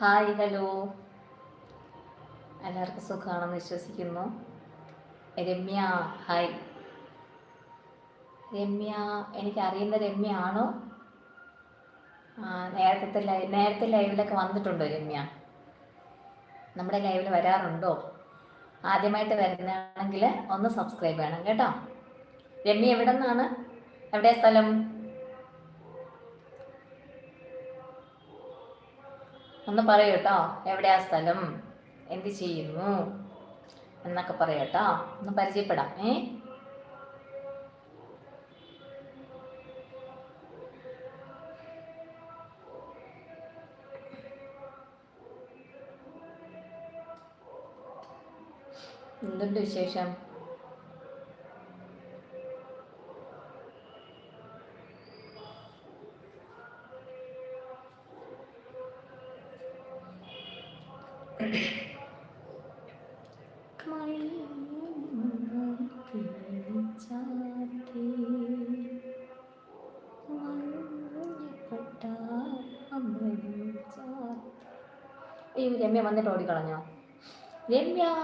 Hi hello. എല്ലാവർക്കും സുഖമാണെന്ന് വിശ്വസിക്കുന്നു. രമ്യ ഹായ്. രമ്യ എനിക്കറിയുന്ന രമ്യ ആണോ ആ, നേരത്തെ ലൈ നേരത്തെ ലൈവിലൊക്കെ വന്നിട്ടുണ്ടോ രമ്യ? നമ്മുടെ ലൈവിൽ വരാറുണ്ടോ? ആദ്യമായിട്ട് വരുന്നതാണെങ്കിൽ ഒന്ന് സബ്സ്ക്രൈബ് ചെയ്യണം കേട്ടോ. രമ്യ എവിടെ നിന്നാണ് എവിടെയാണ് സ്ഥലം? ഒന്ന് പറയൂട്ടോ എവിടെയാ സ്ഥലം? എന്ത് ചെയ്യുന്നു? എന്നൊക്കെ പറയട്ടോ ഒന്ന് പരിചയപ്പെടാം. ഏ? എന്തുണ്ട് വിശേഷം? രമ്യ വന്നിട്ട് ഓടിക്കളഞ്ഞോ? രമ്യ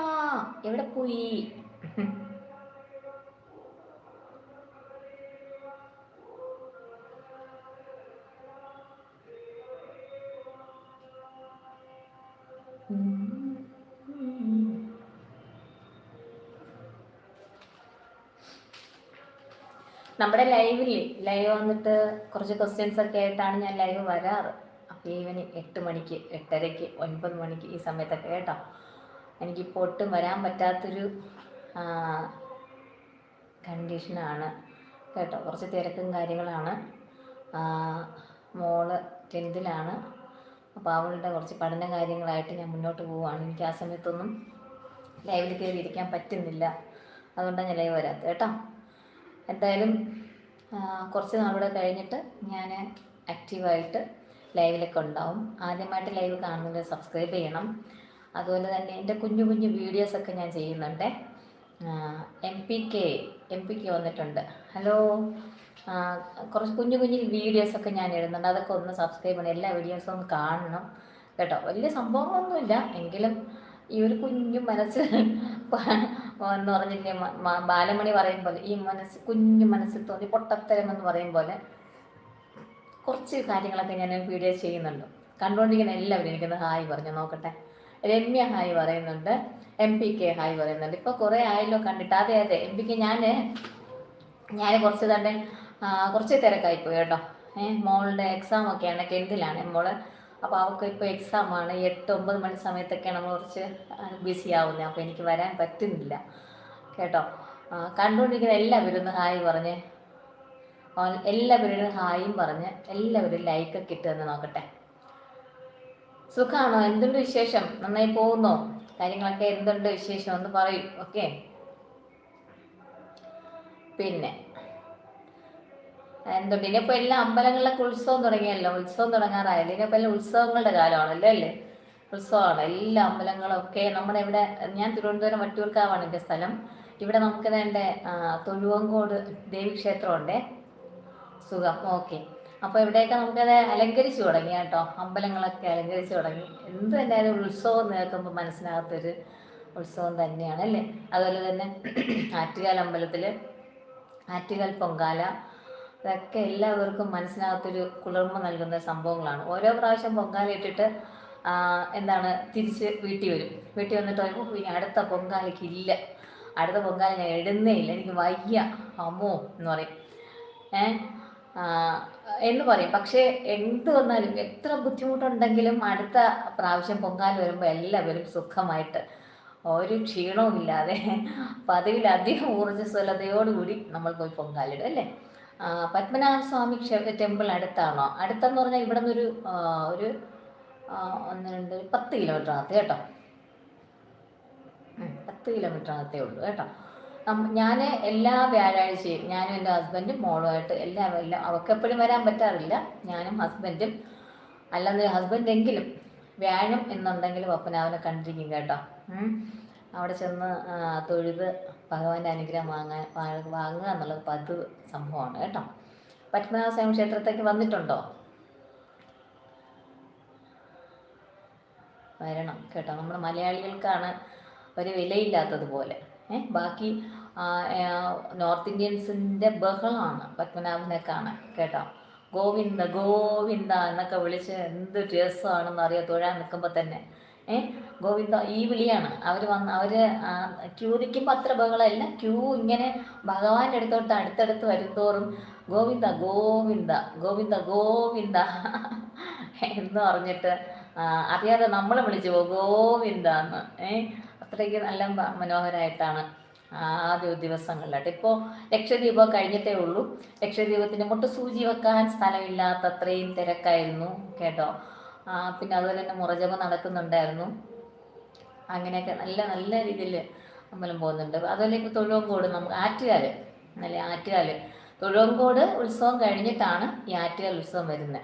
എവിടെ പോയി? നമ്മുടെ ലൈവിൽ ലൈവ് വന്നിട്ട് കുറച്ച് ക്വസ്റ്റ്യൻസ് ഒക്കെ ആയിട്ടാണ് ഞാൻ ലൈവ് വരാറ്. അപ്പോൾ ഈവനിങ് എട്ട് മണിക്ക് എട്ടരയ്ക്ക് ഒൻപത് മണിക്ക് ഈ സമയത്തൊക്കെ കേട്ടോ. എനിക്കിപ്പോൾ ഒട്ടും വരാൻ പറ്റാത്തൊരു കണ്ടീഷനാണ് കേട്ടോ. കുറച്ച് തിരക്കും കാര്യങ്ങളാണ്. മോൾ ടെൻത്തിലാണ്. അപ്പോൾ അവളുടെ കുറച്ച് പഠന കാര്യങ്ങളായിട്ട് ഞാൻ മുന്നോട്ട് പോവുകയാണ്. എനിക്ക് ആ സമയത്തൊന്നും ലൈവിൽ കയറി ഇരിക്കാൻ പറ്റുന്നില്ല. അതുകൊണ്ടാണ് ഞാൻ ലൈവ് വരാത്തത് കേട്ടോ. എന്തായാലും കുറച്ച് നാളുകൂടെ കഴിഞ്ഞിട്ട് ഞാൻ ആക്റ്റീവായിട്ട് ലൈവിലൊക്കെ ഉണ്ടാവും. ആദ്യമായിട്ട് ലൈവ് കാണുന്നവർ സബ്സ്ക്രൈബ് ചെയ്യണം. അതുപോലെ തന്നെ എന്റെ കുഞ്ഞു കുഞ്ഞു വീഡിയോസൊക്കെ ഞാൻ ചെയ്യുന്നുണ്ട്. M P K M P K വന്നിട്ടുണ്ട്. ഹലോ. കുറച്ച് കുഞ്ഞു കുഞ്ഞു വീഡിയോസൊക്കെ ഞാൻ ഇടുന്നുണ്ട്. അതൊക്കെ ഒന്ന് സബ്സ്ക്രൈബ് ചെയ്യണം. എല്ലാ വീഡിയോസും ഒന്ന് കാണണം കേട്ടോ. വലിയ സംഭവങ്ങളൊന്നുമില്ല. എങ്കിലും ഈ ഒരു കുഞ്ഞു മനസ്സ് എന്ന് പറഞ്ഞില്ലേ ബാലമണി പറയും പോലെ ഈ മനസ്സ് കുഞ്ഞു മനസ്സിൽ തോന്നി പൊട്ടത്തരം എന്ന് പറയും പോലെ കുറച്ച് കാര്യങ്ങളൊക്കെ ഞാൻ വീഡിയോ ചെയ്യുന്നുണ്ട്. കണ്ടുകൊണ്ടിരിക്കുന്ന എല്ലാവരും എനിക്കൊന്ന് ഹായ് പറഞ്ഞു നോക്കട്ടെ. രമ്യ ഹായ് പറയുന്നുണ്ട് എം പി കെ ഹായ് പറയുന്നുണ്ട്. ഇപ്പോൾ കുറേ ആയല്ലോ കണ്ടിട്ട്. അതെ അതെ എം പി കെ ഞാൻ ഞാൻ കുറച്ച് തന്നെ കുറച്ച് തിരക്കായിപ്പോയി കേട്ടോ. മോളുടെ എക്സാം ഒക്കെയാണ് ടെൻത്തിലാണ് മോൾ അപ്പോൾ അവൾക്ക് ഇപ്പോൾ ആണ്. എട്ട് ഒമ്പത് മണി സമയത്തൊക്കെയാണ് നമ്മൾ കുറച്ച് ബിസി ആവുന്നത് അപ്പോൾ എനിക്ക് വരാൻ പറ്റുന്നില്ല. കേട്ടോ? കണ്ടുകൊണ്ടിരിക്കുന്ന എല്ലാവരും ഒന്ന് ഹായ് പറഞ്ഞ്. എല്ലാവരും ഹായും പറഞ്ഞ്. എല്ലാവരും ലൈക്കൊക്കെ ഇട്ട് നോക്കട്ടെ. സുഖമാണോ എന്തുണ്ട് വിശേഷം? നന്നായി പോകുന്നോ? കാര്യങ്ങളൊക്കെ എന്തുണ്ട് വിശേഷം? ഒന്ന് പറയും. ഓക്കെ പിന്നെ എന്തുണ്ട്? ഇനിയിപ്പോൾ എല്ലാ അമ്പലങ്ങളിലൊക്കെ ഉത്സവം തുടങ്ങിയല്ലോ? ഉത്സവം തുടങ്ങാറായല്ലോ ഇനിയിപ്പോൾ എല്ലാം ഉത്സവങ്ങളുടെ കാലമാണല്ലോ അല്ലേ? ഉത്സവമാണ്. എല്ലാ അമ്പലങ്ങളും ഒക്കെ നമ്മുടെ ഇവിടെ ഞാൻ തിരുവനന്തപുരം വട്ടിയൂർക്കാവാണ് എന്റെ സ്ഥലം. ഇവിടെ നമുക്ക് വേണ്ട തൊഴുവങ്കോട് ദേവീക്ഷേത്രമുണ്ടേ സുഖം. ഓക്കെ. അപ്പോൾ ഇവിടെയൊക്കെ നമുക്കത് അലങ്കരിച്ചു തുടങ്ങി കേട്ടോ. അമ്പലങ്ങളൊക്കെ അലങ്കരിച്ചു തുടങ്ങി. എന്ത് തന്നെയായാലും ഉത്സവം എന്ന് കേൾക്കുമ്പോൾ മനസ്സിനകത്തൊരു ഉത്സവം തന്നെയാണ് അല്ലേ? അതുപോലെ തന്നെ ആറ്റുകാൽ അമ്പലത്തിൽ ആറ്റുകാൽ പൊങ്കാല ഇതൊക്കെ എല്ലാവർക്കും മനസ്സിനകത്തൊരു കുളിർമ നൽകുന്ന സംഭവങ്ങളാണ്. ഓരോ പ്രാവശ്യം പൊങ്കാലിട്ടിട്ട് എന്താണ് തിരിച്ച് വീട്ടിൽ വരും. വീട്ടിൽ വന്നിട്ട് ഓ ഇനി അടുത്ത പൊങ്കാലയ്ക്ക് ഇല്ല. അടുത്ത പൊങ്കാല ഞാൻ ഇടുന്നേ ഇല്ല. എനിക്ക് വയ്യ. അമ്മോ എന്ന് പറയും. ഏ എന്ന് പറയും. പക്ഷേ എന്ത് വന്നാലും എത്ര ബുദ്ധിമുട്ടുണ്ടെങ്കിലും അടുത്ത പ്രാവശ്യം പൊങ്കാല വരുമ്പോൾ എല്ലാവരും സുഖമായിട്ട് ഒരു ക്ഷീണവും ഇല്ലാതെ പതിവിലധികം ഊർജസ്വലതയോടുകൂടി നമ്മൾ പോയി പൊങ്കാലിടും അല്ലേ? പത്മനാഭ സ്വാമി ക്ഷേത്ര ടെമ്പിൾ അടുത്താണോ? അടുത്തെന്ന് പറഞ്ഞാൽ ഇവിടെ നിന്നൊരു ഒരു ഒന്ന് രണ്ട് പത്ത് കിലോമീറ്റർ അകത്ത് കേട്ടോ പത്ത് കിലോമീറ്റർ അകത്തേ ഉള്ളൂ കേട്ടോ. ഞാൻ എല്ലാ വ്യാഴാഴ്ചയും ഞാനും എന്റെ ഹസ്ബൻഡും മോളുമായിട്ട് എല്ലാ എല്ലാം അവൾക്ക് എപ്പോഴും വരാൻ പറ്റാറില്ല. ഞാനും ഹസ്ബൻഡും. അല്ലാതെ ഹസ്ബൻഡെങ്കിലും വ്യാഴം എന്നുണ്ടെങ്കിൽ പപ്പനാവനെ കണ്ടിരിക്കും കേട്ടോ. അവിടെ ചെന്ന് തൊഴുത് ഭഗവാന്റെ അനുഗ്രഹം വാങ്ങാൻ വാങ്ങുക എന്നുള്ളത് പതിവ് സംഭവമാണ് കേട്ടോ. പത്മനാഭ സ്വാമി ക്ഷേത്രത്തേക്ക് വന്നിട്ടുണ്ടോ? വരണം കേട്ടോ. നമ്മൾ മലയാളികൾക്കാണ് ഒരു വിലയില്ലാത്തതുപോലെ ഏ ബാക്കി നോർത്ത് ഇന്ത്യൻസിന്റെ ബഹളമാണ് പത്മനാഭനെ കാണാൻ കേട്ടോ. ഗോവിന്ദ ഗോവിന്ദ എന്നൊക്കെ വിളിച്ച് എന്ത് രസമാണെന്ന് അറിയാം തൊഴാൻ നിൽക്കുമ്പോൾ തന്നെ. ഏ ഗോവിന്ദ ഈ വിളിയാണ്. അവർ വന്ന് അവർ ക്യൂ നിൽക്കുമ്പോൾ അത്ര ബഹളമല്ല ക്യൂ ഇങ്ങനെ ഭഗവാന്റെ അടുത്തോട്ട് അടുത്തടുത്ത് വരുന്തോറും ഗോവിന്ദ ഗോവിന്ദ ഗോവിന്ദ ഗോവിന്ദ എന്ന് പറഞ്ഞിട്ട് അറിയാതെ നമ്മൾ വിളിച്ചു പോകും ഗോവിന്ദ എന്ന്. ഏഹ് അത്രയ്ക്ക് നല്ല മനോഹരമായിട്ടാണ് ആദ്യ ദിവസങ്ങളിലായിട്ട്. ഇപ്പോൾ ലക്ഷദ്വീപം കഴിഞ്ഞിട്ടേ ഉള്ളൂ. ലക്ഷദ്വീപത്തിന് മുട്ട് സൂചി വെക്കാൻ സ്ഥലമില്ലാത്ത അത്രയും തിരക്കായിരുന്നു കേട്ടോ. പിന്നെ അതുപോലെ തന്നെ മുറജപം നടക്കുന്നുണ്ടായിരുന്നു. അങ്ങനെയൊക്കെ നല്ല നല്ല രീതിയിൽ അമ്പലം പോകുന്നുണ്ട്. അതുപോലെ ഇപ്പോൾ തൊഴുവങ്കോട് നമുക്ക് ആറ്റുകാൽ നല്ല ആറ്റുകാൽ തൊഴുവങ്കോട് ഉത്സവം കഴിഞ്ഞിട്ടാണ് ഈ ആറ്റുകാൽ ഉത്സവം വരുന്നത്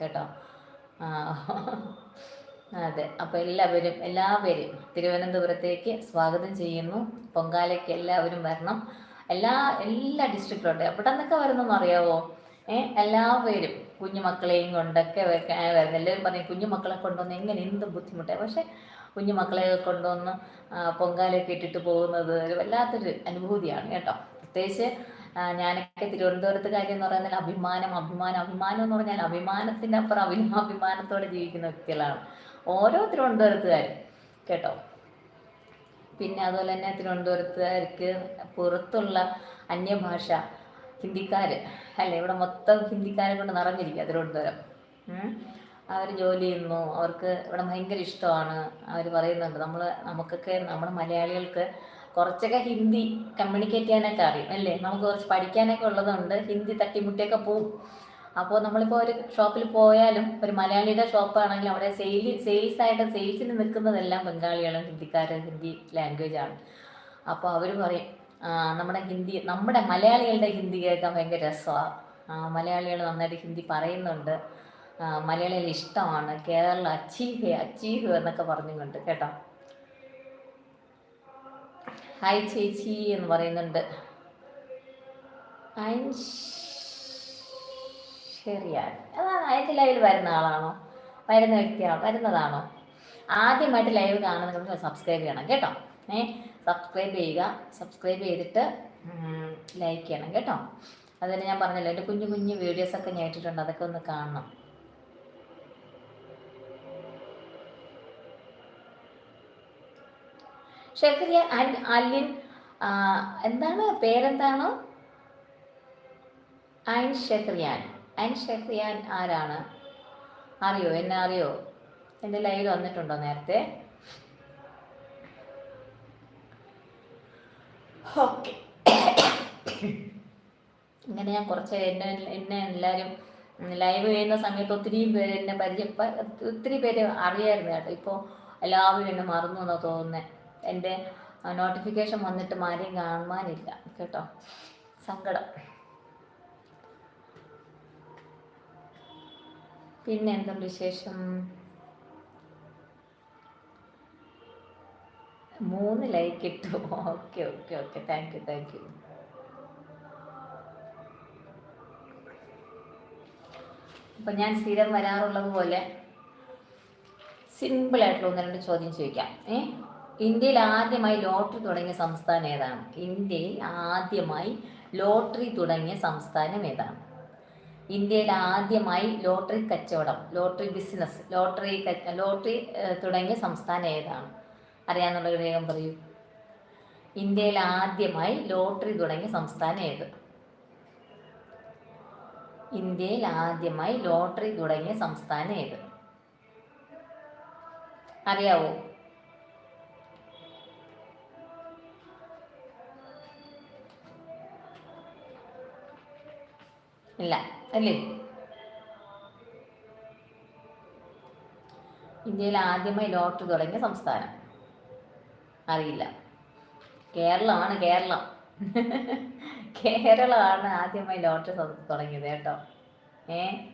കേട്ടോ? അതെ. അപ്പോൾ എല്ലാവരും എല്ലാവരും തിരുവനന്തപുരത്തേക്ക് സ്വാഗതം ചെയ്യുന്നു. പൊങ്കാലയ്ക്ക് എല്ലാവരും വരണം. എല്ലാ എല്ലാ ഡിസ്ട്രിക്റ്റിലോട്ടെ. എവിടെ നിന്നൊക്കെ വരുന്നെന്ന് അറിയാവോ? ഏ? എല്ലാവരും കുഞ്ഞുമക്കളെയും കൊണ്ടൊക്കെ വരുന്ന. എല്ലാവരും പറയും കുഞ്ഞുമക്കളെ കൊണ്ടുവന്ന് എങ്ങനെ എന്ത് ബുദ്ധിമുട്ടാണ് പക്ഷേ കുഞ്ഞുമക്കളെ കൊണ്ടുവന്ന് പൊങ്കാലൊക്കെ ഇട്ടിട്ട് പോകുന്നത് ഒരു വല്ലാത്തൊരു അനുഭൂതിയാണ് കേട്ടോ. പ്രത്യേകിച്ച് ഞാനൊക്കെ തിരുവനന്തപുരത്ത് കാര്യം എന്ന് പറയുന്നത് അഭിമാനം അഭിമാനം അഭിമാനം എന്ന് പറഞ്ഞാൽ അഭിമാനത്തിന്റെ അപ്പുറം അഭി അഭിമാനത്തോടെ ജീവിക്കുന്ന വ്യക്തികളാണ്. ഓരോ തിരുവനന്തപുരത്തുകാരും കേട്ടോ. പിന്നെ അതുപോലെ തന്നെ തിരുവനന്തപുരത്തുകാർക്ക് പുറത്തുള്ള അന്യഭാഷ ഹിന്ദിക്കാർ അല്ലേ? ഇവിടെ മൊത്തം ഹിന്ദിക്കാരെ കൊണ്ട് നിറഞ്ഞിരിക്കുക തിരുവനന്തപുരം. അവർ ജോലി ചെയ്യുന്നു. അവർക്ക് ഇവിടെ ഭയങ്കര ഇഷ്ടമാണ്. അവർ പറയുന്നുണ്ട്. നമ്മൾ നമുക്കൊക്കെ നമ്മുടെ മലയാളികൾക്ക് കുറച്ചൊക്കെ ഹിന്ദി കമ്മ്യൂണിക്കേറ്റ് ചെയ്യാനൊക്കെ അറിയും അല്ലേ? നമുക്ക് കുറച്ച് പഠിക്കാനൊക്കെ ഉള്ളതുകൊണ്ട് ഹിന്ദി തട്ടിമുട്ടിയൊക്കെ പോവും. അപ്പോൾ നമ്മളിപ്പോൾ ഒരു ഷോപ്പിൽ പോയാലും ഒരു മലയാളിയുടെ ഷോപ്പാണെങ്കിൽ അവിടെ സെയിൽ സെയിൽസ് ആയിട്ട് സെയിൽസിന് നിൽക്കുന്നതെല്ലാം ബംഗാളികളും ഹിന്ദിക്കാരും ഹിന്ദി ലാംഗ്വേജ് ആണ്. അപ്പോൾ അവർ പറയും നമ്മുടെ ഹിന്ദി നമ്മുടെ മലയാളികളുടെ ഹിന്ദി കേൾക്കാൻ ഭയങ്കര രസമാണ് മലയാളികൾ നന്നായിട്ട് ഹിന്ദി പറയുന്നുണ്ട്. മലയാളികൾ ഇഷ്ടമാണ്. കേരള അച്ചീവ് അച്ചീവ് എന്നൊക്കെ പറഞ്ഞുകൊണ്ട് കേട്ടോ. ഹായ് ചേച്ചി എന്ന് പറയുന്നുണ്ട്. അതാണ് അതിന്റെ ലൈവിൽ വരുന്ന ആളാണോ? വരുന്ന വ്യക്തിയാണോ? വരുന്നതാണോ? ആദ്യമായിട്ട് ലൈവ് കാണുന്നവർക്ക് സബ്സ്ക്രൈബ് ചെയ്യണം കേട്ടോ. ഏ സബ്സ്ക്രൈബ് ചെയ്യുക. സബ്സ്ക്രൈബ് ചെയ്തിട്ട് ലൈക്ക് ചെയ്യണം കേട്ടോ. അതുതന്നെ ഞാൻ പറഞ്ഞല്ലോ എന്റെ കുഞ്ഞു കുഞ്ഞു വീഡിയോസൊക്കെ ഞാൻ ഇട്ടിട്ടുണ്ട്. അതൊക്കെ ഒന്ന് കാണണം. ഷെഹ്രിയ ആൻഡ് അലിൻ എന്താണ് പേരെന്താണ്? ഐൻ ഷെഹ്രിയാൻ ഐൻ ഷെഹ്രിയാൻ ആരാണ്? അറിയോ? എന്നെ അറിയോ? എന്റെ ലൈവിൽ വന്നിട്ടുണ്ടോ നേരത്തെ? ഓക്കെ. ഇങ്ങനെ ഞാൻ കുറച്ച് എന്നെ എന്നെ എല്ലാവരും ലൈവ് ചെയ്യുന്ന സമയത്ത് ഒത്തിരി പേര് എന്നെ പരിചയ ഒത്തിരി പേര് അറിയായിരുന്നു കേട്ടോ. ഇപ്പോൾ എല്ലാവരും എന്നെ മറന്നു എന്നാണ് തോന്നുന്നത് എന്റെ നോട്ടിഫിക്കേഷൻ വന്നിട്ട് ആരെയും കാണുവാനില്ല. കേട്ടോ? സങ്കടം. പിന്നെ എന്തുണ്ട് വിശേഷം? മൂന്ന് ലൈക്ക് ഇട്ടു. Okay okay okay thank you thank you അപ്പം ഞാൻ സ്ഥിരം വരാറുള്ളത് പോലെ സിമ്പിളായിട്ടുള്ള ഒന്ന് രണ്ട് ചോദ്യം ചോദിക്കാം. ഏ? ഇന്ത്യയിൽ ആദ്യമായി ലോട്ടറി തുടങ്ങിയ സംസ്ഥാനം ഏതാണ്? ഇന്ത്യയിൽ ആദ്യമായി ലോട്ടറി തുടങ്ങിയ സംസ്ഥാനം ഏതാണ്? ഇന്ത്യയിൽ ആദ്യമായി ലോട്ടറി കച്ചവടം ലോട്ടറി ബിസിനസ് ലോട്ടറി ലോട്ടറി തുടങ്ങിയ സംസ്ഥാനം ഏതാണ്? അറിയാമെന്നുള്ള വേഗം പറയൂ. ഇന്ത്യയിൽ ആദ്യമായി ലോട്ടറി തുടങ്ങിയ സംസ്ഥാനം ഏത്? ഇന്ത്യയിൽ ആദ്യമായി ലോട്ടറി തുടങ്ങിയ സംസ്ഥാനം ഏത്? അറിയാവോ? ഇല്ല അല്ലേ? ഇന്ത്യയിൽ ആദ്യമായി ലോട്ടറി തുടങ്ങിയ സംസ്ഥാനം. അറിയില്ല. കേരളമാണ് കേരളം. കേരളമാണ് ആദ്യമായി ലോട്ടറി തുടങ്ങിയത് കേട്ടോ. ഏ?